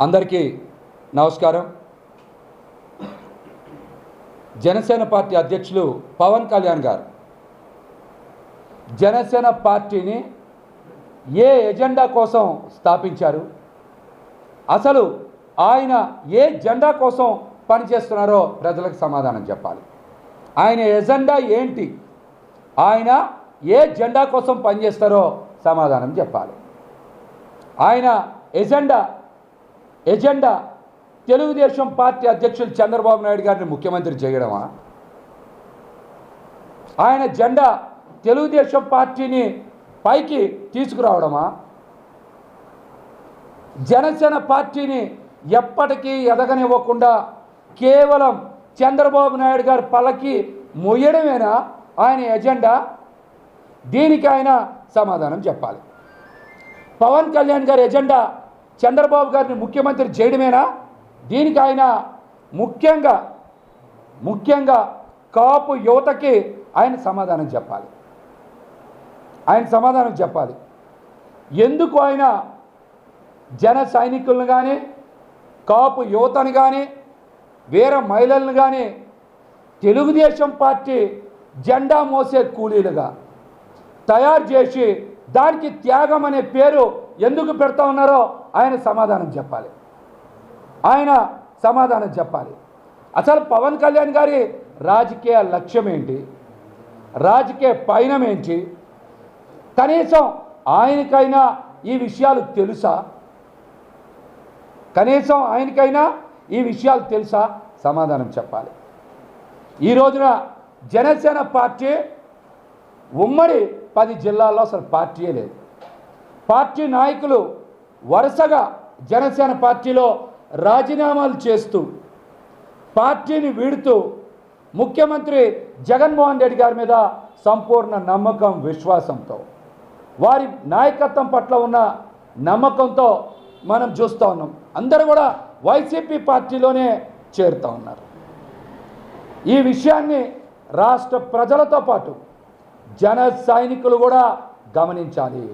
అందరికీ నమస్కారం. జనసేన పార్టీ అధ్యక్షులు పవన్ కళ్యాణ్ గారు జనసేన పార్టీని ఏ ఎజెండా కోసం స్థాపించారు? అసలు ఆయన ఏ జెండా కోసం పనిచేస్తున్నారో ప్రజలకు సమాధానం చెప్పాలి. ఆయన ఎజెండా ఏంటి? ఆయన ఏ జెండా కోసం పనిచేస్తారో సమాధానం చెప్పాలి. ఆయన ఎజెండా ఎజెండా తెలుగుదేశం పార్టీ అధ్యక్షులు చంద్రబాబు నాయుడు గారిని ముఖ్యమంత్రి చేయడమా? ఆయన జెండా తెలుగుదేశం పార్టీని పైకి తీసుకురావడమా? జనసేన పార్టీని ఎప్పటికీ ఎదగనివ్వకుండా కేవలం చంద్రబాబు నాయుడు గారి పల్లకి మొయ్యడమేనా ఆయన ఎజెండా? దీనికి ఆయన సమాధానం చెప్పాలి. పవన్ కళ్యాణ్ గారి ఎజెండా చంద్రబాబు గారిని ముఖ్యమంత్రి చేయడమేనా? దీనికి ఆయన ముఖ్యంగా ముఖ్యంగా కాపు యువతకి ఆయన సమాధానం చెప్పాలి. ఆయన సమాధానం చెప్పాలి. ఎందుకు ఆయన జన సైనికులను కానీ కాపు యువతను కానీ వేరే మహిళలను కానీ తెలుగుదేశం పార్టీ జెండా మోసే కూలీలుగా తయారు చేసి దానికి త్యాగం అనే పేరు ఎందుకు పెడతా ఉన్నారో ఆయన సమాధానం చెప్పాలి. ఆయన సమాధానం చెప్పాలి. అసలు పవన్ కళ్యాణ్ గారి రాజకీయ లక్ష్యం ఏంటి? రాజకీయ పయనం ఏంటి? కనీసం ఆయనకైనా ఈ విషయాలు తెలుసా? కనీసం ఆయనకైనా ఈ విషయాలు తెలుసా? సమాధానం చెప్పాలి. ఈ రోజున జనసేన పార్టీ ఉమ్మడి పది జిల్లాల్లో అసలు పార్టీయే లేదు. పార్టీ నాయకులు వరుసగా జనసేన పార్టీలో రాజీనామాలు చేస్తూ పార్టీని వీడుతూ ముఖ్యమంత్రి జగన్మోహన్ రెడ్డి గారి మీద సంపూర్ణ నమ్మకం విశ్వాసంతో వారి నాయకత్వం పట్ల ఉన్న నమ్మకంతో మనం చూస్తూ ఉన్నాం. అందరూ కూడా వైసీపీ పార్టీలోనే చేరుతూ ఉన్నారు. ఈ విషయాన్ని రాష్ట్ర ప్రజలతో పాటు జన సైనికులు కూడా గమనించాలి.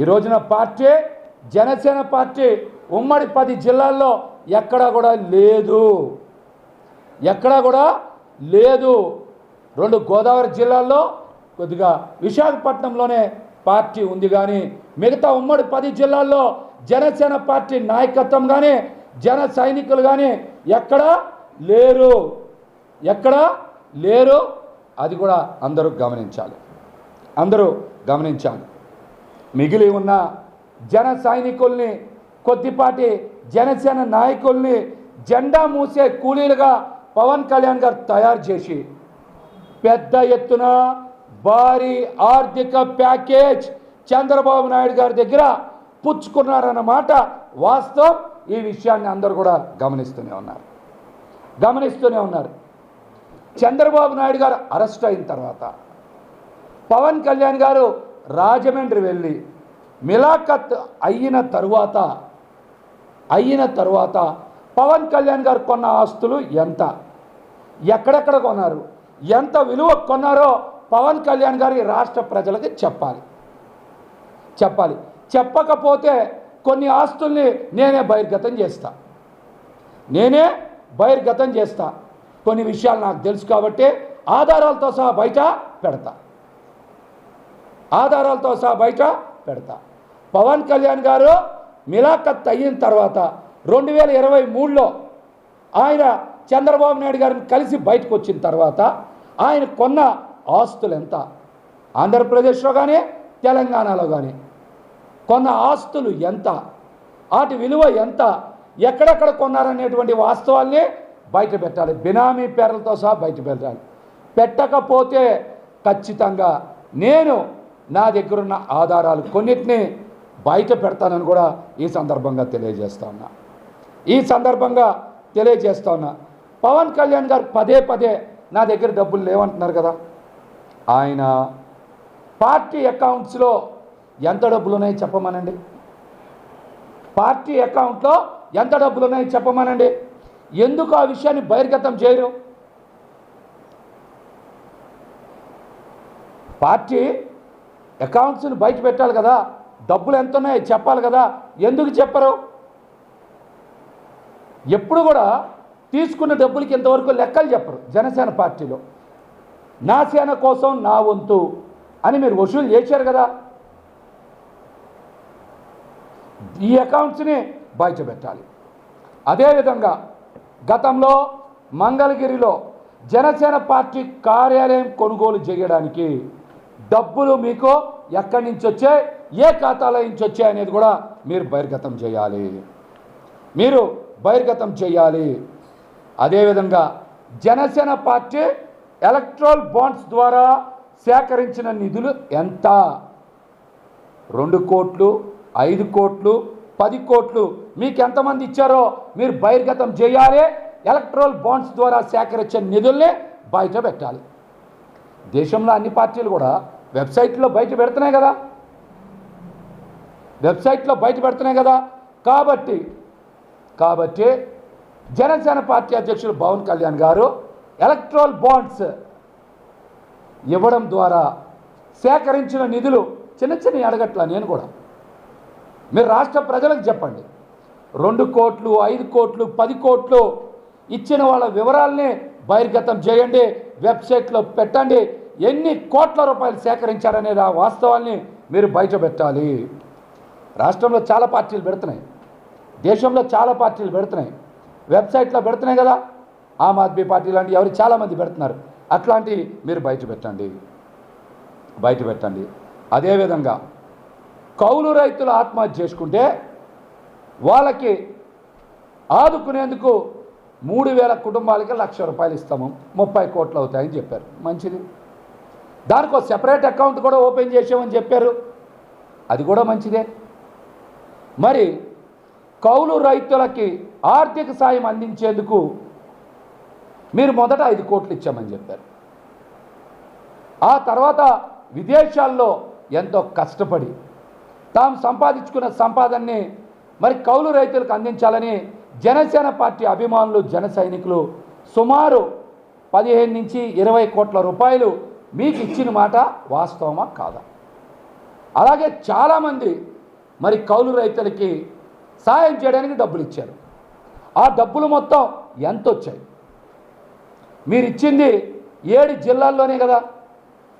ఈ రోజున పార్టీ జనసేన పార్టీ ఉమ్మడి పది జిల్లాల్లో ఎక్కడా కూడా లేదు. ఎక్కడా కూడా లేదు. రెండు గోదావరి జిల్లాల్లో కొద్దిగా విశాఖపట్నంలోనే పార్టీ ఉంది కానీ మిగతా ఉమ్మడి పది జిల్లాల్లో జనసేన పార్టీ నాయకత్వం కానీ జన సైనికులు కానీ ఎక్కడా లేరు. ఎక్కడా లేరు. అది కూడా అందరూ గమనించాలి. అందరూ గమనించాలి. మిగిలి ఉన్న జన సైనికుల్ని కొద్దిపాటి జనసేన నాయకుల్ని జెండా మూసే కూలీలుగా పవన్ కళ్యాణ్ గారు తయారు చేసి పెద్ద ఎత్తున భారీ ఆర్థిక ప్యాకేజ్ చంద్రబాబు నాయుడు గారి దగ్గర పుచ్చుకున్నారన్నమాట వాస్తవం. ఈ విషయాన్ని అందరూ కూడా గమనిస్తూనే ఉన్నారు. గమనిస్తూనే ఉన్నారు. చంద్రబాబు నాయుడు గారు అరెస్ట్ అయిన తర్వాత పవన్ కళ్యాణ్ గారు రాజమండ్రి వెళ్ళి మిలాఖత్ అయిన తరువాత అయిన తరువాత పవన్ కళ్యాణ్ గారు కొన్న ఆస్తులు ఎంత? ఎక్కడెక్కడ కొన్నారు? ఎంత విలువ కొన్నారో పవన్ కళ్యాణ్ గారు ఈ రాష్ట్ర ప్రజలకి చెప్పాలి. చెప్పాలి. చెప్పకపోతే కొన్ని ఆస్తుల్ని నేనే బహిర్గతం చేస్తా. నేనే బహిర్గతం చేస్తా. కొన్ని విషయాలు నాకు తెలుసు కాబట్టి ఆధారాలతో సహా బయట పెడతా. ఆధారాలతో సహా బయట పెడతా. పవన్ కళ్యాణ్ గారు మిలాఖత్ అయిన తర్వాత రెండు వేల ఇరవై మూడులో ఆయన చంద్రబాబు నాయుడు గారిని కలిసి బయటకు వచ్చిన తర్వాత ఆయన కొన్న ఆస్తులు ఎంత? ఆంధ్రప్రదేశ్లో కానీ తెలంగాణలో కానీ కొన్న ఆస్తులు ఎంత? వాటి విలువ ఎంత? ఎక్కడెక్కడ కొన్నారనేటువంటి వాస్తవాల్ని బయట పెట్టాలి. బినామీ పేర్లతో సహా బయట పెట్టాలి. పెట్టకపోతే ఖచ్చితంగా నేను నా దగ్గరున్న ఆధారాలు కొన్నిటిని బయట పెడతానని కూడా ఈ సందర్భంగా తెలియజేస్తా ఉన్నా. ఈ సందర్భంగా తెలియజేస్తా ఉన్నా. పవన్ కళ్యాణ్ గారు పదే పదే నా దగ్గర డబ్బులు లేవంటున్నారు కదా. ఆయన పార్టీ అకౌంట్స్లో ఎంత డబ్బులు ఉన్నాయో చెప్పమనండి? పార్టీ అకౌంట్లో ఎంత డబ్బులు ఉన్నాయో చెప్పమనండి? ఎందుకు ఆ విషయాన్ని బహిర్గతం చేయరు? పార్టీ అకౌంట్స్ని బయట పెట్టాలి కదా. డబ్బులు ఎంత ఉన్నాయో చెప్పాలి కదా ఎందుకు చెప్పరు? ఎప్పుడు కూడా తీసుకున్న డబ్బులకి ఇంతవరకు లెక్కలు చెప్పరు జనసేన పార్టీలో. నా సేన కోసం నా వంతు అని మీరు వసూలు చేశారు కదా. ఈ అకౌంట్స్ని బయట పెట్టాలి అదేవిధంగా గతంలో మంగళగిరిలో జనసేన పార్టీ కార్యాలయం కొనుగోలు చేయడానికి డబ్బులు మీకు ఎక్కడి నుంచి వచ్చాయి ఏ ఖాతాలో నుంచి వచ్చాయి అనేది కూడా మీరు బహిర్గతం చేయాలి. మీరు బహిర్గతం చేయాలి. అదేవిధంగా జనసేన పార్టీ ఎలక్ట్రల్ బాండ్స్ ద్వారా సేకరించిన నిధులు ఎంత? రెండు కోట్లు ఐదు కోట్లు పది కోట్లు మీకు ఎంతమంది ఇచ్చారో మీరు బహిర్గతం చేయాలి. ఎలక్ట్రల్ బాండ్స్ ద్వారా సేకరించిన నిధుల్ని బయట పెట్టాలి. దేశంలో అన్ని పార్టీలు కూడా వెబ్సైట్లో బయట పెడుతున్నాయి కదా. వెబ్సైట్లో బయట పెడుతున్నాయి కదా. కాబట్టి కాబట్టి జనసేన పార్టీ అధ్యక్షులు పవన్ కళ్యాణ్ గారు ఎలక్ట్రల్ బాండ్స్ ఇవ్వడం ద్వారా సేకరించిన నిధులు చిన్న చిన్న అడగట్ల నేను కూడా. మీరు రాష్ట్ర ప్రజలకు చెప్పండి. రెండు కోట్లు ఐదు కోట్లు పది కోట్లు ఇచ్చిన వాళ్ళ వివరాల్ని బహిర్గతం చేయండి వెబ్సైట్లో పెట్టండి ఎన్ని కోట్ల రూపాయలు సేకరించారనేది ఆ వాస్తవాల్ని మీరు బయట పెట్టాలి రాష్ట్రంలో చాలా పార్టీలు పెడుతున్నాయి. దేశంలో చాలా పార్టీలు పెడుతున్నాయి. వెబ్సైట్లో పెడుతున్నాయి కదా. ఆమ్ ఆద్మీ పార్టీ లాంటి ఎవరు చాలామంది పెడుతున్నారు. అట్లాంటివి మీరు బయట పెట్టండి బయట పెట్టండి అదేవిధంగా కౌలు రైతులు ఆత్మహత్య చేసుకుంటే వాళ్ళకి ఆదుకునేందుకు మూడు వేల కుటుంబాలకి లక్ష రూపాయలు ఇస్తాము. ముప్పై కోట్లు అవుతాయని చెప్పారు. మంచిది. దానికి ఒక సెపరేట్ అకౌంట్ కూడా ఓపెన్ చేసామని చెప్పారు. అది కూడా మంచిదే. మరి కౌలు రైతులకి ఆర్థిక సాయం అందించేందుకు మీరు మొదట ఐదు కోట్లు ఇచ్చామని చెప్పారు. ఆ తర్వాత విదేశాల్లో ఎంతో కష్టపడి తాము సంపాదించుకున్న సంపాదనని మరి కౌలు రైతులకు అందించాలని జనసేన పార్టీ అభిమానులు జన సైనికులు సుమారు పదిహేను నుంచి ఇరవై కోట్ల రూపాయలు మీకు ఇచ్చిన మాట వాస్తవమా కాదా? అలాగే చాలామంది మరి కౌలు రైతులకి సాయం చేయడానికి డబ్బులు ఇచ్చారు. ఆ డబ్బులు మొత్తం ఎంత వచ్చాయి మీరు ఇచ్చింది ఏడు జిల్లాల్లోనే కదా.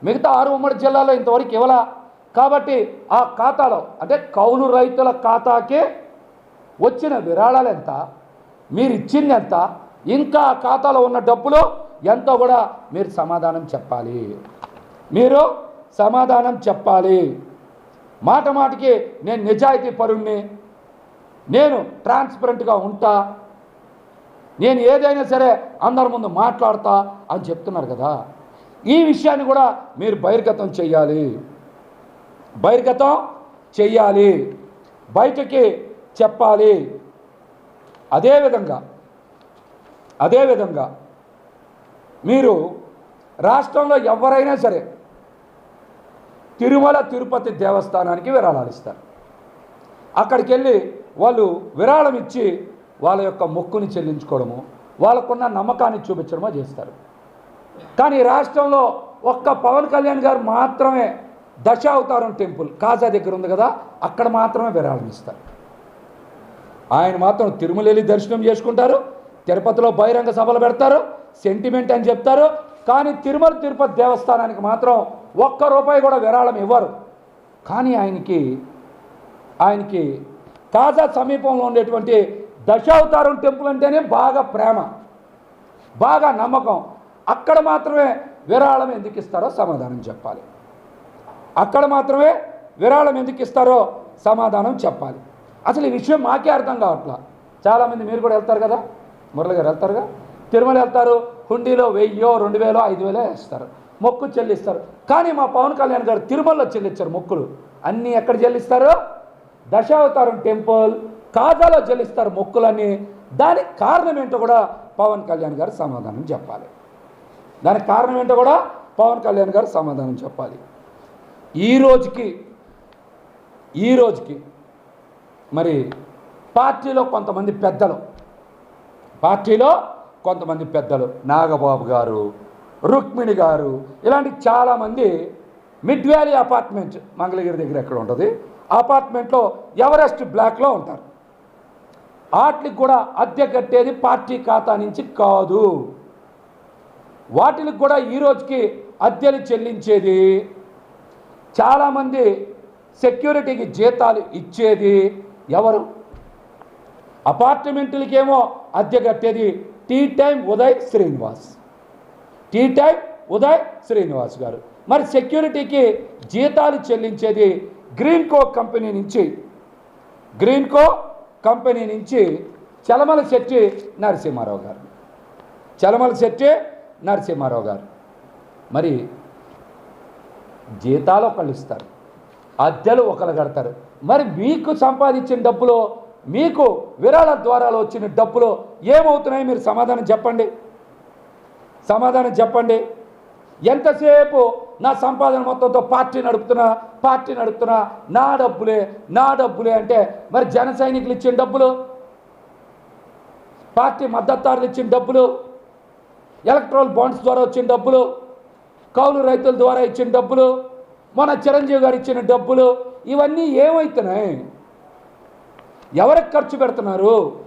మిగతా ఆరు ఉమ్మడి జిల్లాలో ఇంతవరకు ఇవ్వలా. కాబట్టి ఆ ఖాతాలో అంటే కౌలు రైతుల ఖాతాకే వచ్చిన విరాళాలు ఎంత? మీరు ఇచ్చింది ఎంత? ఇంకా ఆ ఖాతాలో ఉన్న డబ్బులు ఎంతో కూడా మీరు సమాధానం చెప్పాలి. మీరు సమాధానం చెప్పాలి. మాట మాటికి నేను నిజాయితీ పరుణ్ణి. నేను ట్రాన్స్పరెంట్గా ఉంటా. నేను ఏదైనా సరే అందరి ముందు మాట్లాడతా అని చెప్తున్నారు కదా. ఈ విషయాన్ని కూడా మీరు బహిర్గతం చెయ్యాలి. బహిర్గతం చెయ్యాలి. బయటకి చెప్పాలి. అదేవిధంగా అదేవిధంగా మీరు రాష్ట్రంలో ఎవరైనా సరే తిరుమల తిరుపతి దేవస్థానానికి విరాళాలు ఇస్తారు. అక్కడికి వెళ్ళి వాళ్ళు విరాళం ఇచ్చి వాళ్ళ యొక్క మొక్కుని చెల్లించుకోవడము వాళ్ళకున్న నమ్మకాన్ని చూపించడమో చేస్తారు. కానీ రాష్ట్రంలో ఒక్క పవన్ కళ్యాణ్ గారు మాత్రమే దశావతారం టెంపుల్ కాజా దగ్గర ఉంది కదా అక్కడ మాత్రమే విరాళం ఇస్తారు. ఆయన మాత్రం తిరుమల వెళ్ళి దర్శనం చేసుకుంటారు తిరుపతిలో బహిరంగ సభలు పెడతారు సెంటిమెంట్ అని చెప్తారు. కానీ తిరుమల తిరుపతి దేవస్థానానికి మాత్రం ఒక్క రూపాయి కూడా విరాళం ఇవ్వరు. కానీ ఆయనకి ఆయనకి తాజా సమీపంలో ఉండేటువంటి దశావతారం టెంపుల్ అంటేనే బాగా ప్రేమ బాగా నమ్మకం. అక్కడ మాత్రమే విరాళం ఎందుకు ఇస్తారో సమాధానం చెప్పాలి. అక్కడ మాత్రమే విరాళం ఎందుకు ఇస్తారో సమాధానం చెప్పాలి. అసలు ఈ విషయం మాకే అర్థం కావట్లా. చాలామంది మీరు కూడా వెళ్తారు కదా? మురళి గారు వెళ్తారుగా? తిరుమల వెళ్తారు హుండీలో వెయ్యో రెండు వేలో ఐదు వేలో వేస్తారు. మొక్కు చెల్లిస్తారు. కానీ మా పవన్ కళ్యాణ్ గారు తిరుమలలో చెల్లించారు మొక్కులు. అన్నీ ఎక్కడ చెల్లిస్తారు? దశావతారం టెంపుల్ కాజాలో చెల్లిస్తారు మొక్కులన్నీ. దానికి కారణం ఏంటో కూడా పవన్ కళ్యాణ్ గారు సమాధానం చెప్పాలి. దానికి కారణం ఏంటో కూడా పవన్ కళ్యాణ్ గారు సమాధానం చెప్పాలి. ఈ రోజుకి ఈ రోజుకి మరి పార్టీలో కొంతమంది పెద్దలు పార్టీలో కొంతమంది పెద్దలు నాగబాబు గారు రుక్మిణి గారు ఇలాంటి చాలామంది మిడ్ వ్యాలీ అపార్ట్మెంట్ మంగళగిరి దగ్గర ఎక్కడ ఉంటుంది? అపార్ట్మెంట్లో ఎవరెస్ట్ బ్లాక్లో ఉంటారు. వాటికి కూడా అద్దె కట్టేది పార్టీ ఖాతా నుంచి కాదు. వాటికి కూడా ఈ రోజుకి అద్దెలు చెల్లించేది. చాలామంది సెక్యూరిటీకి జీతాలు ఇచ్చేది ఎవరు? అపార్ట్మెంట్లకేమో అద్దె కట్టేది tea time Uday Srinivas. Tea time Uday Srinivas గారు. మరి సెక్యూరిటీకి జీతాలు చెల్లించేది గ్రీన్ కో కంపెనీ నుంచి. గ్రీన్ కో కంపెనీ నుంచి చలమల శెట్టి నరసింహారావు గారు. చలమల శెట్టి నరసింహారావు గారు. మరి జీతాలు ఒకళ్ళు ఇస్తారు. అద్దెలు ఒకరు కడతారు. మరి మీకు సంపాదించిన డబ్బులో మీకు విరాళ ద్వారాలు వచ్చిన డబ్బులో ఏమవుతున్నాయి మీరు సమాధానం చెప్పండి. సమాధానం చెప్పండి. ఎంతసేపు నా సంపాదన మొత్తంతో పార్టీ నడుపుతున్నా పార్టీ నడుపుతున్నా నా డబ్బులే నా డబ్బులే అంటే మరి జన సైనికులు ఇచ్చిన డబ్బులు? పార్టీ మద్దతుదారులు ఇచ్చిన డబ్బులు? ఎలక్ట్రాల్ బాండ్స్ ద్వారా వచ్చిన డబ్బులు? కౌలు రైతుల ద్వారా ఇచ్చిన డబ్బులు? మన చిరంజీవి గారు ఇచ్చిన డబ్బులు? ఇవన్నీ ఏమవుతున్నాయి? ఎవరికి ఖర్చు పెడుతున్నారు?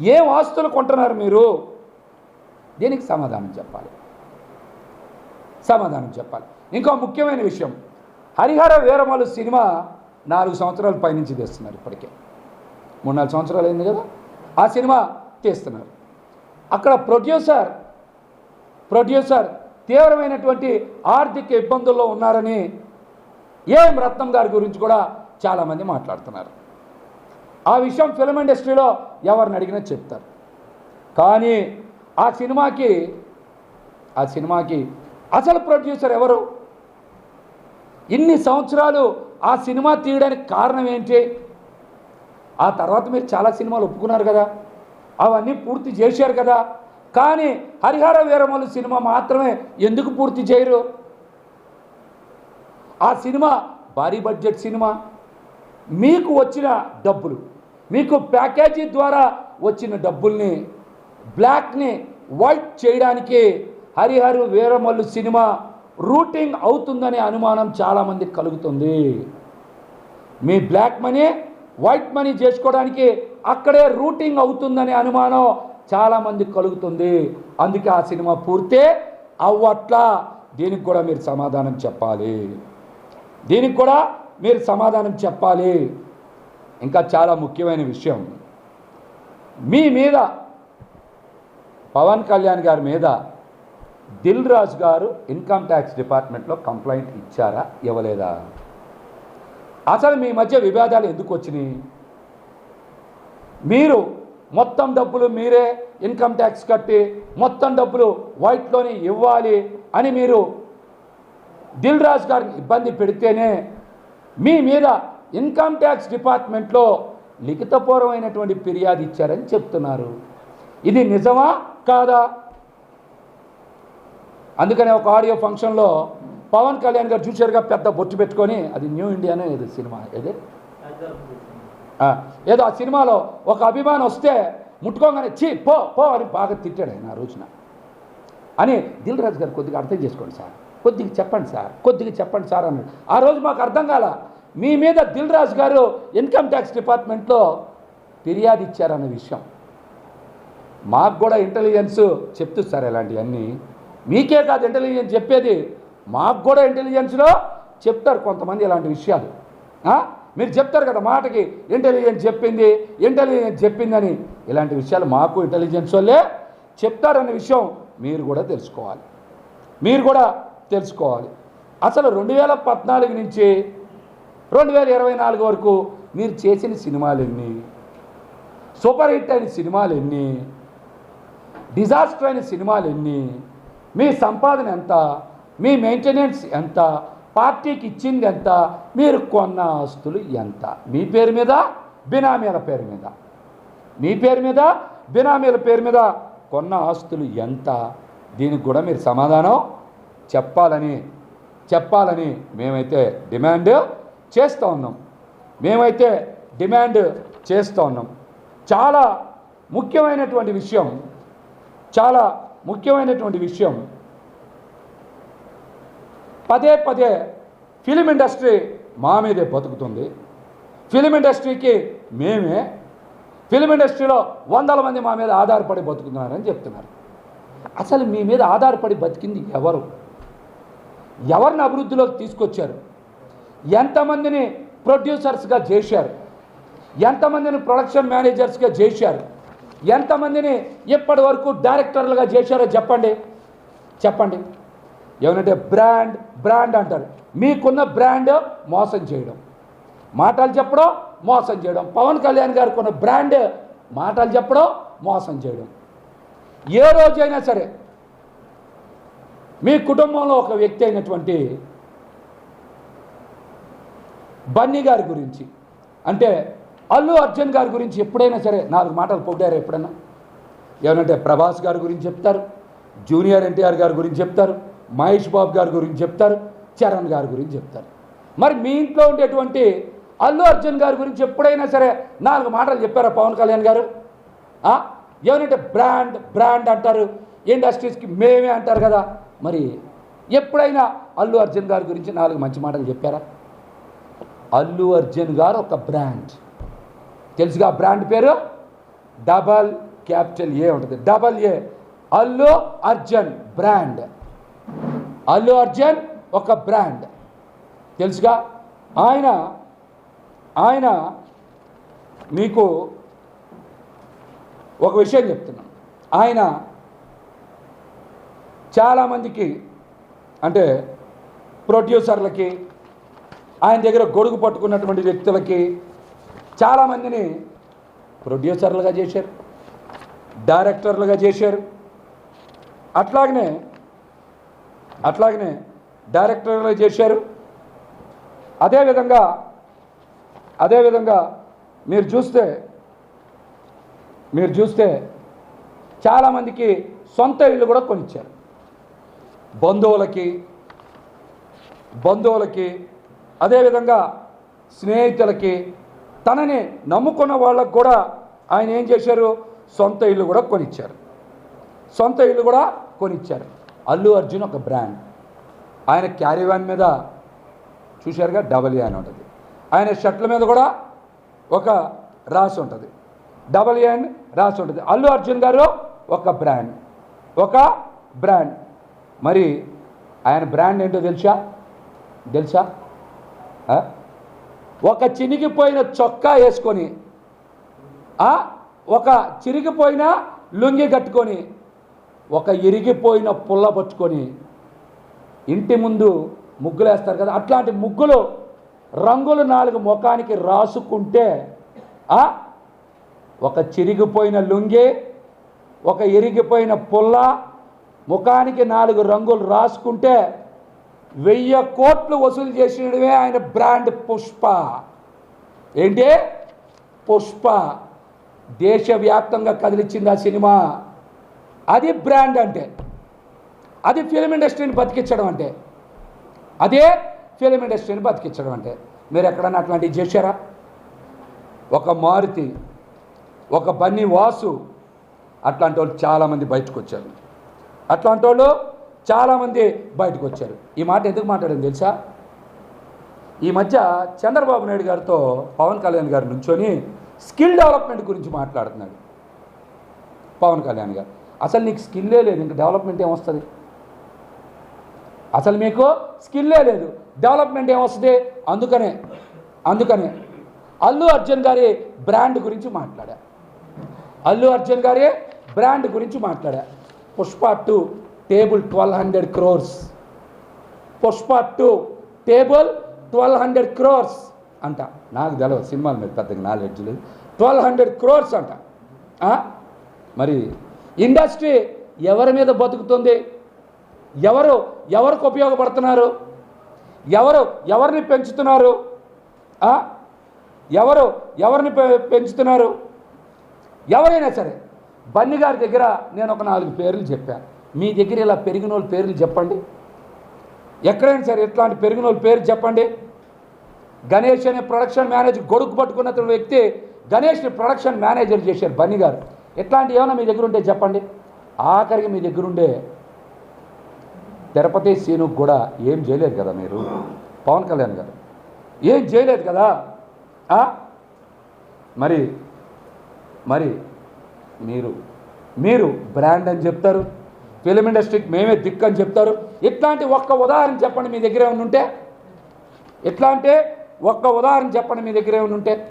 ఏం ఆస్తులు కొంటున్నారు మీరు? దీనికి సమాధానం చెప్పాలి. సమాధానం చెప్పాలి. ఇంకో ముఖ్యమైన విషయం. హరిహర వీరమలు సినిమా నాలుగు సంవత్సరాల పైనుంచి తీస్తున్నారు ఇప్పటికే. మూడు నాలుగు సంవత్సరాలు అయింది కదా? ఆ సినిమా తీస్తున్నారు. అక్కడ ప్రొడ్యూసర్ ప్రొడ్యూసర్ తీవ్రమైనటువంటి ఆర్థిక ఇబ్బందుల్లో ఉన్నారని ఏం రత్నం గారి గురించి కూడా చాలామంది మాట్లాడుతున్నారు. ఆ విషయం ఫిల్మ్ ఇండస్ట్రీలో ఎవరిని అడిగినా చెప్తారు. కానీ ఆ సినిమాకి ఆ సినిమాకి అసలు ప్రొడ్యూసర్ ఎవరు? ఇన్ని సంవత్సరాలు ఆ సినిమా తీయడానికి కారణం ఏంటి? ఆ తర్వాత మీరు చాలా సినిమాలు ఒప్పుకున్నారు కదా? అవన్నీ పూర్తి చేశారు కదా? కానీ హరిహర వీరమల్లు సినిమా మాత్రమే ఎందుకు పూర్తి చేయరు? ఆ సినిమా భారీ బడ్జెట్ సినిమా. మీకు వచ్చిన డబ్బులు. మీకు ప్యాకేజీ ద్వారా వచ్చిన డబ్బుల్ని బ్లాక్ని వైట్ చేయడానికి హరిహరు వీరమల్లు సినిమా రూటింగ్ అవుతుందనే అనుమానం చాలామందికి కలుగుతుంది. మీ బ్లాక్ మనీ వైట్ మనీ చేసుకోవడానికి అక్కడే రూటింగ్ అవుతుందనే అనుమానం చాలామందికి కలుగుతుంది. అందుకే ఆ సినిమా పూర్తే అవ్వట్లా. దీనికి కూడా మీరు సమాధానం చెప్పాలి. దీనికి కూడా మీరు సమాధానం చెప్పాలి. ఇంకా చాలా ముఖ్యమైన విషయం. మీ మీద పవన్ కళ్యాణ్ గారి మీద దిల్ రాజు గారు ఇన్కమ్ ట్యాక్స్ డిపార్ట్మెంట్లో కంప్లైంట్ ఇచ్చారా? ఇవ్వలేదా? అసలు మీ మధ్య విభేదాలు ఎందుకు వచ్చినాయి? మీరు మొత్తం డబ్బులు మీరే ఇన్కమ్ ట్యాక్స్ కట్టి మొత్తం డబ్బులు వైట్లోనే ఇవ్వాలి అని మీరు దిల్ రాజు గారిని ఇబ్బంది పెడితేనే మీ మీద ఇన్కమ్ ట్యాక్స్ డిపార్ట్మెంట్లో లిఖితపూర్వమైనటువంటి ఫిర్యాదు ఇచ్చారని చెప్తున్నారు. ఇది నిజమా కాదా? అందుకనే ఒక ఆడియో ఫంక్షన్లో పవన్ కళ్యాణ్ గారు చూశారుగా పెద్ద బొట్టు పెట్టుకొని అది న్యూ ఇండియానే ఏదో సినిమా ఏది? ఏదో ఆ సినిమాలో ఒక అభిమానం వస్తే ముట్టుకోగానే చీ పో పో అని బాగా తిట్టాడు ఆయన ఆ రోజున. అని దిల్ రాజు గారు కొద్దిగా అర్థం చేసుకోండి సార్. కొద్దిగా చెప్పండి సార్. కొద్దిగా చెప్పండి సార్ అన్నాడు. ఆ రోజు మాకు అర్థం కాల మీ మీద దిల్ రాజు గారు ఇన్కమ్ ట్యాక్స్ డిపార్ట్మెంట్లో ఫిర్యాదు ఇచ్చారన్న విషయం. మాకు కూడా ఇంటెలిజెన్స్ చెప్తూ సార్ ఇలాంటివన్నీ. మీకే కాదు ఇంటెలిజెన్స్ చెప్పేది. మాకు కూడా ఇంటెలిజెన్స్లో చెప్తారు కొంతమంది ఇలాంటి విషయాలు. మీరు చెప్తారు కదా మాటకి ఇంటెలిజెన్స్ చెప్పింది ఇంటెలిజెన్స్ చెప్పిందని. ఇలాంటి విషయాలు మాకు ఇంటెలిజెన్స్ వాళ్ళే చెప్తారన్న విషయం మీరు కూడా తెలుసుకోవాలి. మీరు కూడా తెలుసుకోవాలి. అసలు రెండు వేల పద్నాలుగు నుంచి రెండు వేల ఇరవై నాలుగు వరకు మీరు చేసిన సినిమాలు ఎన్ని సూపర్ హిట్ అయిన సినిమాలు ఎన్ని డిజాస్టర్ అయిన సినిమాలు ఎన్ని మీ సంపాదన ఎంత? మీ మెయింటెనెన్స్ ఎంత? పార్టీకి ఇచ్చింది ఎంత? మీరు కొన్న ఆస్తులు ఎంత? మీ పేరు మీద బినామీల పేరు మీద. మీ పేరు మీద బినామీల పేరు మీద కొన్న ఆస్తులు ఎంత? దీనికి కూడా మీరు సమాధానం చెప్పాలని చెప్పాలని మేమైతే డిమాండ్ చేస్తూ ఉన్నాం. మేమైతే డిమాండ్ చేస్తూ ఉన్నాం. చాలా ముఖ్యమైనటువంటి విషయం చాలా ముఖ్యమైనటువంటి విషయం. పదే పదే ఫిలిం ఇండస్ట్రీ మా మీదే బతుకుతుంది. ఫిలిం ఇండస్ట్రీకి మేమే ఫిలిం ఇండస్ట్రీలో వందల మంది మా మీద ఆధారపడి బతుకుతున్నారని చెప్తున్నారు. అసలు మీ మీద ఆధారపడి బతికింది ఎవరు? ఎవరిని అభివృద్ధిలోకి తీసుకొచ్చారు? ఎంతమందిని ప్రొడ్యూసర్స్గా చేశారు? ఎంతమందిని ప్రొడక్షన్ మేనేజర్స్గా చేశారు? ఎంతమందిని ఇప్పటి వరకు డైరెక్టర్లుగా చేశారో చెప్పండి. చెప్పండి. ఏమంటే బ్రాండ్ బ్రాండ్ అంటారు. మీకున్న బ్రాండ్ మోసం చేయడం. మాటలు చెప్పడం మోసం చేయడం. పవన్ కళ్యాణ్ గారికి ఉన్న బ్రాండ్ మాటలు చెప్పడం మోసం చేయడం. ఏ రోజైనా సరే మీ కుటుంబంలో ఒక వ్యక్తి అయినటువంటి బన్నీ గారి గురించి. అంటే అల్లు అర్జున్ గారి గురించి ఎప్పుడైనా సరే నాలుగు మాటలు పొగిడారు ఎప్పుడన్నా? ఏమంటే ప్రభాస్ గారి గురించి చెప్తారు జూనియర్ ఎన్టీఆర్ గారి గురించి చెప్తారు మహేష్ బాబు గారి గురించి చెప్తారు చరణ్ గారి గురించి చెప్తారు. మరి మీ ఇంట్లో ఉండేటువంటి అల్లు అర్జున్ గారి గురించి ఎప్పుడైనా సరే నాలుగు మాటలు చెప్పారా పవన్ కళ్యాణ్ గారు? ఏమంటే బ్రాండ్ బ్రాండ్ అంటారు ఇండస్ట్రీస్కి మేమే అంటారు కదా. మరి ఎప్పుడైనా అల్లు అర్జున్ గారి గురించి నాలుగు మంచి మాటలు చెప్పారా? అల్లు అర్జున్ గారు ఒక బ్రాండ్. తెలుసుగా బ్రాండ్ పేరు? డబల్ క్యాపిటల్ ఏ ఉంటుంది. Double A. Allu Arjun brand. Allu Arjun ఒక బ్రాండ్. తెలుసుగా? ఆయన ఆయన మీకు ఒక విషయం చెప్తున్నాను ఆయన చాలామందికి అంటే ప్రొడ్యూసర్లకి ఆయన దగ్గర గొడుగు పట్టుకున్నటువంటి వ్యక్తులకి చాలామందిని ప్రొడ్యూసర్లుగా చేశారు డైరెక్టర్లుగా చేశారు. అట్లాగనే అట్లాగనే డైరెక్టర్లుగా చేశారు. అదేవిధంగా అదేవిధంగా మీరు చూస్తే మీరు చూస్తే చాలామందికి సొంత ఇల్లు కూడా కొనిచ్చారు. బంధువులకి బంధువులకి అదేవిధంగా స్నేహితులకి తనని నమ్ముకున్న వాళ్ళకు కూడా ఆయన ఏం చేశారు? సొంత ఇల్లు కూడా కొనిచ్చారు. సొంత ఇల్లు కూడా కొనిచ్చారు. అల్లు అర్జున్ ఒక బ్రాండ్. ఆయన క్యారీవాన్ మీద చూశారుగా? డబల్ అని ఉంటుంది. ఆయన షర్ట్ల మీద కూడా ఒక రాసి ఉంటుంది. డబల్ అని రాసి ఉంటుంది. అల్లు అర్జున్ గారు ఒక బ్రాండ్. ఒక బ్రాండ్. మరి ఆయన బ్రాండ్ ఏంటో తెలుసా? తెలుసా? ఒక చినిగిపోయిన చొక్కా వేసుకొని ఒక చిరిగిపోయిన లుంగి కట్టుకొని ఒక ఇరిగిపోయిన పుల్ల పట్టుకొని ఇంటి ముందు ముగ్గులు వేస్తారు కదా అట్లాంటి ముగ్గులు రంగులు నాలుగు ముఖానికి రాసుకుంటే ఒక చిరిగిపోయిన లుంగి ఒక ఇరిగిపోయిన పుల్ల ముఖానికి నాలుగు రంగులు రాసుకుంటే వెయ్యి కోట్లు వసూలు చేసినవే ఆయన బ్రాండ్ పుష్ప. ఏంటి? పుష్ప. దేశవ్యాప్తంగా కదిలిచ్చింది ఆ సినిమా. అది బ్రాండ్ అంటే. అది ఫిలిం ఇండస్ట్రీని బతికించడం అంటే. అదే ఫిలిం ఇండస్ట్రీని బతికించడం అంటే. మీరు ఎక్కడన్నా అట్లాంటివి చేశారా? ఒక మారుతి ఒక బన్నీ వాసు అట్లాంటి వాళ్ళు చాలామంది బయటకు వచ్చారు అట్లాంటి వాళ్ళు చాలామంది బయటకు వచ్చారు ఈ మాట ఎందుకు మాట్లాడింది తెలుసా? ఈ మధ్య చంద్రబాబు నాయుడు గారితో పవన్ కళ్యాణ్ గారు నుంచొని స్కిల్ డెవలప్మెంట్ గురించి మాట్లాడుతున్నాడు. పవన్ కళ్యాణ్ గారు. అసలు నీకు స్కిల్లే లేదు ఇంకా డెవలప్మెంట్ ఏమొస్తుంది? అసలు మీకు స్కిల్లే లేదు డెవలప్మెంట్ ఏమొస్తుంది? అందుకనే అందుకనే అల్లు అర్జున్ గారి బ్రాండ్ గురించి మాట్లాడా? అల్లు అర్జున్ గారి బ్రాండ్ గురించి మాట్లాడా? Pushpa two table twelve hundred crores Pushpa two table twelve hundred crores అంట. నాకు తెలవదు సినిమాల మీద పెద్దగా నాలెడ్జ్ లేదు. ట్వెల్వ్ హండ్రెడ్ క్రోర్స్ అంట. మరి ఇండస్ట్రీ ఎవరి మీద బతుకుతుంది? ఎవరు ఎవరికి ఉపయోగపడుతున్నారు? ఎవరు ఎవరిని పెంచుతున్నారు? ఎవరు ఎవరిని పె- పెంచుతున్నారు? ఎవరైనా సరే బన్ని గారి దగ్గర నేను ఒక నాలుగు పేర్లు చెప్పాను. మీ దగ్గర ఇలా పెరిగిన వాళ్ళ పేర్లు చెప్పండి. ఎక్కడైనా సరే ఇట్లాంటి పెరిగిన వాళ్ళ పేరు చెప్పండి. గణేష్ అనే ప్రొడక్షన్ మేనేజర్ గొడుగు పట్టుకున్న వ్యక్తి గణేష్ని ప్రొడక్షన్ మేనేజర్ చేశారు బన్నీ గారు. ఇట్లాంటి ఏమైనా మీ దగ్గర ఉంటే చెప్పండి. ఆఖరికి మీ దగ్గరుండే తిరుపతి సీనుకు కూడా ఏం చేయలేదు కదా మీరు? పవన్ కళ్యాణ్ గారు. ఏం చేయలేదు కదా? మరి మరి మీరు మీరు బ్రాండ్ అని చెప్తారు. ఫిలిం ఇండస్ట్రీకి మేమే దిక్కు అని చెప్తారు. ఇట్లాంటి ఒక్క ఉదాహరణ చెప్పండి మీ దగ్గర ఏమైనా ఉంటే. ఎట్లా అంటే ఒక్క ఉదాహరణ చెప్పండి మీ దగ్గర ఏమైనా ఉంటే.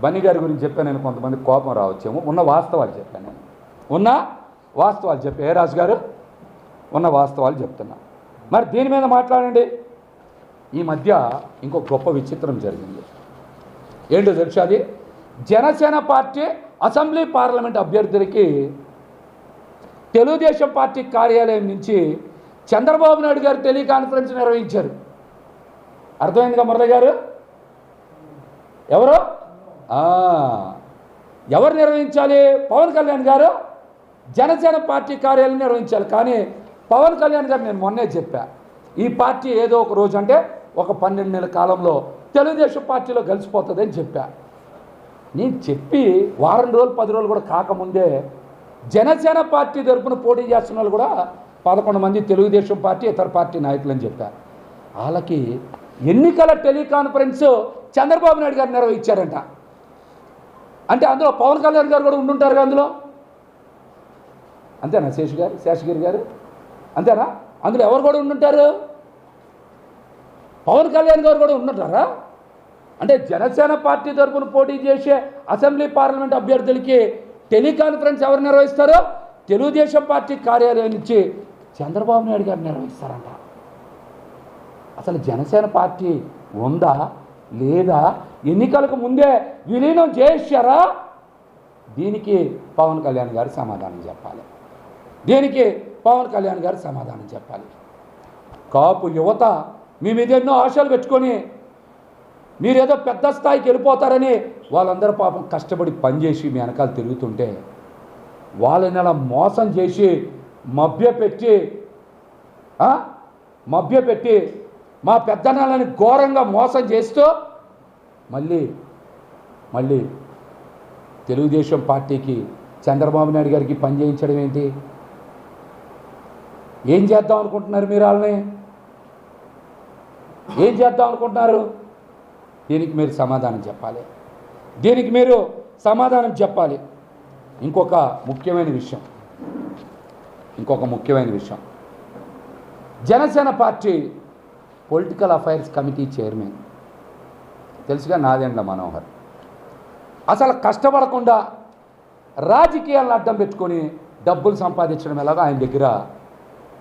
బన్నీ గారి గురించి చెప్పాను నేను కొంతమంది కోపం రావచ్చేమో. ఉన్న వాస్తవాలు చెప్పాను నేను. ఉన్న వాస్తవాలు చెప్పా. ఏ రాజు గారు? ఉన్న వాస్తవాలు చెప్తున్నా. మరి దీని మీద మాట్లాడండి. ఈ మధ్య ఇంకో గొప్ప విచిత్రం జరిగింది. ఏంటో తెలుసు అది? జనసేన పార్టీ అసెంబ్లీ పార్లమెంట్ అభ్యర్థులకి తెలుగుదేశం పార్టీ కార్యాలయం నుంచి చంద్రబాబు నాయుడు గారు టెలికాన్ఫరెన్స్ నిర్వహించారు. అర్థమైందిగా మురళి గారు? ఎవరు? ఎవరు నిర్వహించాలి? పవన్ కళ్యాణ్ గారు? జనసేన పార్టీ కార్యాలయం నిర్వహించాలి. కానీ పవన్ కళ్యాణ్ గారు నేను మొన్నే చెప్పా ఈ పార్టీ ఏదో ఒక రోజు అంటే ఒక పన్నెండు నెలల కాలంలో తెలుగుదేశం పార్టీలో కలిసిపోతుందని చెప్పా. నేను చెప్పి వారం రోజులు పది రోజులు కూడా కాకముందే జనసేన పార్టీ తరపున పోటీ చేస్తున్న వాళ్ళు కూడా పదకొండు మంది తెలుగుదేశం పార్టీ ఇతర పార్టీ నాయకులు అని చెప్పారు వాళ్ళకి ఎన్నికల టెలికాన్ఫరెన్స్ చంద్రబాబు నాయుడు గారు నిర్వహించారంట. అంటే అందులో పవన్ కళ్యాణ్ గారు కూడా ఉండుంటారు అందులో? అంతేనా శేష్ గారు శేషగిరి గారు? అంతేనా? అందులో ఎవరు కూడా ఉండుంటారు? పవన్ కళ్యాణ్ గారు కూడా ఉండుంటారా? అంటే జనసేన పార్టీ తరపున పోటీ చేసే అసెంబ్లీ పార్లమెంట్ అభ్యర్థులకి టెలికాన్ఫరెన్స్ ఎవరు నిర్వహిస్తారో తెలుగుదేశం పార్టీ కార్యాలయం నుంచి చంద్రబాబు నాయుడు గారు నిర్వహిస్తారంట. అసలు జనసేన పార్టీ ఉందా లేదా ఎన్నికలకు ముందే విలీనం చేశారా? దీనికి పవన్ కళ్యాణ్ గారు సమాధానం చెప్పాలి. దీనికి పవన్ కళ్యాణ్ గారు సమాధానం చెప్పాలి. కాపు యువత మీ మీద ఎన్నో ఆశలు పెట్టుకొని మీరేదో పెద్ద స్థాయికి వెళ్ళిపోతారని వాళ్ళందరూ పాపం కష్టపడి పనిచేసి మీ వెనకాల తిరుగుతుంటే వాళ్ళని అలా మోసం చేసి మభ్యపెట్టి మభ్యపెట్టి మా పెద్దనాళ్ళని ఘోరంగా మోసం చేస్తూ మళ్ళీ మళ్ళీ తెలుగుదేశం పార్టీకి చంద్రబాబు నాయుడు గారికి పని చేయించడం ఏంటి? ఏం చేద్దాం అనుకుంటున్నారు మీరు వాళ్ళని? ఏం చేద్దాం అనుకుంటున్నారు? దీనికి మీరు సమాధానం చెప్పాలి. దీనికి మీరు సమాధానం చెప్పాలి. ఇంకొక ముఖ్యమైన విషయం. ఇంకొక ముఖ్యమైన విషయం. Janasena party political affairs committee chairman. తెలుసుగా నాదెండ్ల మనోహర్. అసలు కష్టపడకుండా రాజకీయాలను అడ్డం పెట్టుకొని డబ్బులు సంపాదించడం ఎలాగో ఆయన దగ్గర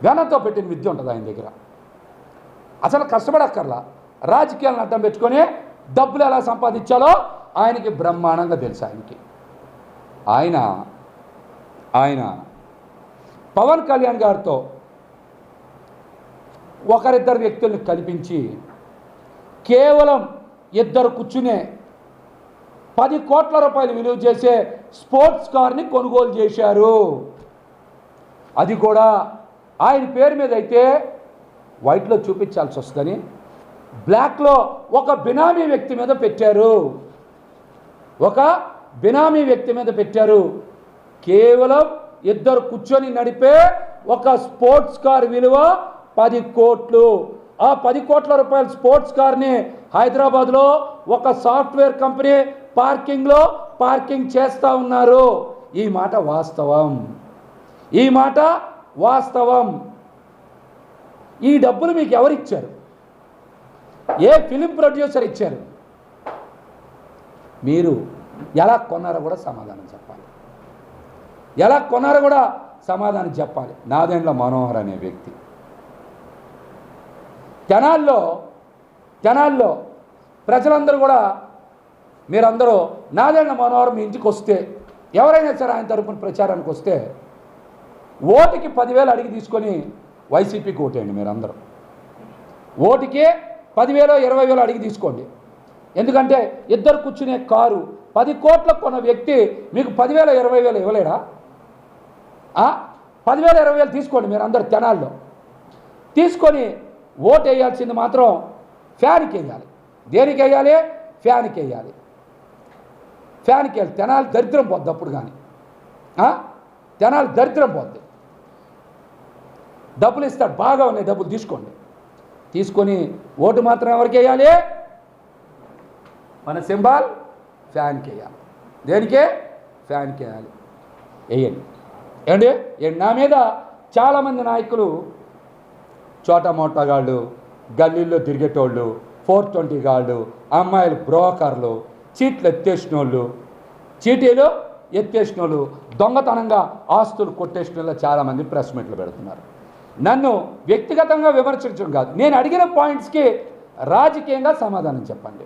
ఘనంతో పెట్టిన విద్య ఉంటుంది ఆయన దగ్గర. అసలు కష్టపడక్కర్లా. రాజకీయాలను అడ్డం పెట్టుకొని డబ్బులు ఎలా సంపాదించాలో ఆయనకి బ్రహ్మాండంగా తెలుసు ఆయనకి. ఆయన ఆయన పవన్ కళ్యాణ్ గారితో ఒకరిద్దరు వ్యక్తుల్ని కల్పించి కేవలం ఇద్దరు కూర్చునే పది కోట్ల రూపాయలు విలువ చేసే స్పోర్ట్స్ కార్ని కొనుగోలు చేశారు. అది కూడా ఆయన పేరు మీద అయితే వైట్లో చూపించాల్సి వస్తుందని బ్లాక్లో ఒక బినామీ వ్యక్తి మీద పెట్టారు. ఒక బినామీ వ్యక్తి మీద పెట్టారు. కేవలం ఇద్దరు కూర్చొని నడిపే ఒక స్పోర్ట్స్ కార్ విలువ పది కోట్లు. ఆ పది కోట్ల రూపాయల స్పోర్ట్స్ కార్ని హైదరాబాద్లో ఒక సాఫ్ట్వేర్ కంపెనీ పార్కింగ్లో పార్కింగ్ చేస్తూ ఉన్నారు. ఈ మాట వాస్తవం. ఈ మాట వాస్తవం. ఈ డబ్బులు మీకు ఎవరిచ్చారు? ఏ ఫిలిం ప్రొడ్యూసర్ ఇచ్చారు? మీరు ఎలా కొన్నారో కూడా సమాధానం చెప్పాలి. ఎలా కొన్నారో కూడా సమాధానం చెప్పాలి. నాదేండ్ల మనోహర్ అనే వ్యక్తి. జనాల్లో జనాల్లో ప్రజలందరూ కూడా మీరందరూ నాదేండ్ల మనోహర్ మీ ఇంటికి వస్తే ఎవరైనా సరే ఆయన తరపున ప్రచారానికి వస్తే ఓటుకి పదివేలు అడిగి తీసుకొని వైసీపీకి ఓటేయండి మీరందరూ. ఓటుకే పదివేలో ఇరవై వేలు అడిగి తీసుకోండి. ఎందుకంటే ఇద్దరు కూర్చునే కారు పది కోట్లకు కొన్న వ్యక్తి మీకు పదివేల ఇరవై వేలు ఇవ్వలేడా? పదివేల ఇరవై వేలు తీసుకోండి మీరు అందరు తెనాల్లో. తీసుకొని ఓటు వేయాల్సింది మాత్రం ఫ్యాన్కి వేయాలి. దేనికి వేయాలి? ఫ్యాన్కి వేయాలి. ఫ్యాన్కి వెళ్ళి తెనాలి దరిద్రం పోద్ది అప్పుడు కానీ. తెనాలి దరిద్రం పోద్ది. డబ్బులు ఇస్తాడు బాగా ఉన్నాయి డబ్బులు తీసుకోండి. తీసుకొని ఓటు మాత్రం ఎవరికి వేయాలి? మన సింబాల్ ఫ్యాన్కి వేయాలి. దేనికే? ఫ్యాన్కి వేయాలి. వేయండి. ఏమండి? ఏంటి నా మీద చాలామంది నాయకులు చోటా మోటా గాళ్ళు గల్లీల్లో తిరిగేటోళ్ళు ఫోర్ ట్వంటీ గాళ్ళు అమ్మాయిలు బ్రోకర్లు చీట్లు ఎత్తేసిన వాళ్ళు చీటీలు ఎత్తేసిన వాళ్ళు దొంగతనంగా ఆస్తులు కొట్టేసిన వాళ్ళు చాలామంది ప్రెస్ మీట్లు పెడుతున్నారు. నన్ను వ్యక్తిగతంగా విమర్శించడం కాదు. నేను అడిగిన పాయింట్స్కి రాజకీయంగా సమాధానం చెప్పండి.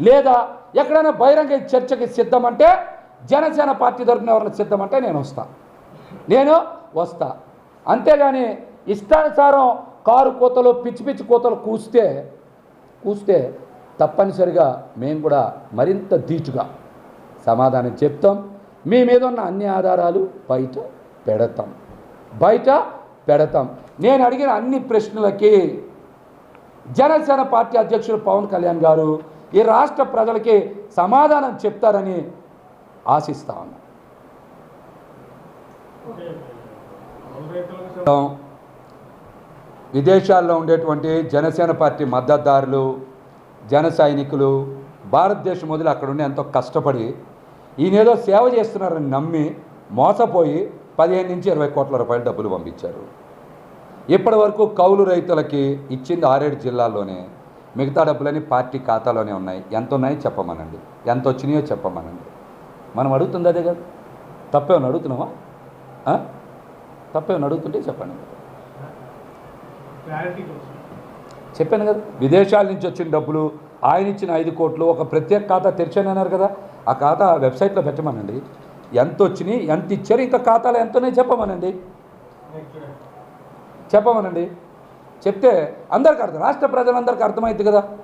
లేదా ఎక్కడైనా బహిరంగ చర్చకి సిద్ధమంటే జనసేన పార్టీ తరఫున ఎవరైనా సిద్ధమంటే నేను వస్తా. నేను వస్తా. అంతేగాని ఇష్టానుసారం కారు కోతలు పిచ్చి పిచ్చి కోతలు కూస్తే కూస్తే తప్పనిసరిగా మేము కూడా మరింత ధీటుగా సమాధానం చెప్తాం. మీ మీద ఉన్న అన్ని ఆధారాలు బయట పెడతాం. బయట పెడతాం. నేను అడిగిన అన్ని ప్రశ్నలకి జనసేన పార్టీ అధ్యక్షుడు పవన్ కళ్యాణ్ గారు ఈ రాష్ట్ర ప్రజలకి సమాధానం చెప్తారని ఆశిస్తా ఉన్నా. విదేశాల్లో ఉండేటువంటి జనసేన పార్టీ మద్దతుదారులు జన సైనికులు భారతదేశం వదిలి అక్కడ ఉండి ఎంతో కష్టపడి ఈయనేదో సేవ చేస్తున్నారని నమ్మి మోసపోయి పదిహేను నుంచి ఇరవై కోట్ల రూపాయలు డబ్బులు పంపించారు. ఇప్పటి వరకు కౌలు రైతులకి ఇచ్చింది ఆరేడు జిల్లాల్లోనే మిగతా డబ్బులన్నీ పార్టీ ఖాతాలోనే ఉన్నాయి. ఎంత ఉన్నాయో చెప్పమనండి. ఎంత వచ్చినాయో చెప్పమనండి. మనం అడుగుతుంది అదే కదా. తప్పేమని అడుగుతున్నామా ఆ? తప్పేమని అడుగుతుంటే చెప్పండి. చెప్పాను కదా. విదేశాల నుంచి వచ్చిన డబ్బులు ఆయన ఇచ్చిన ఐదు కోట్లు ఒక ప్రత్యేక ఖాతా తెరిచానన్నారు కదా. ఆ ఖాతా వెబ్సైట్లో పెట్టమనండి. ఎంత వచ్చినాయి ఎంత ఇచ్చారు ఇంకా ఖాతాలో ఎంతనే చెప్పమనండి. చెప్పమనండి. చెప్తే అందరికి అర్థం రాష్ట్ర ప్రజలందరికీ అర్థమైంది కదా.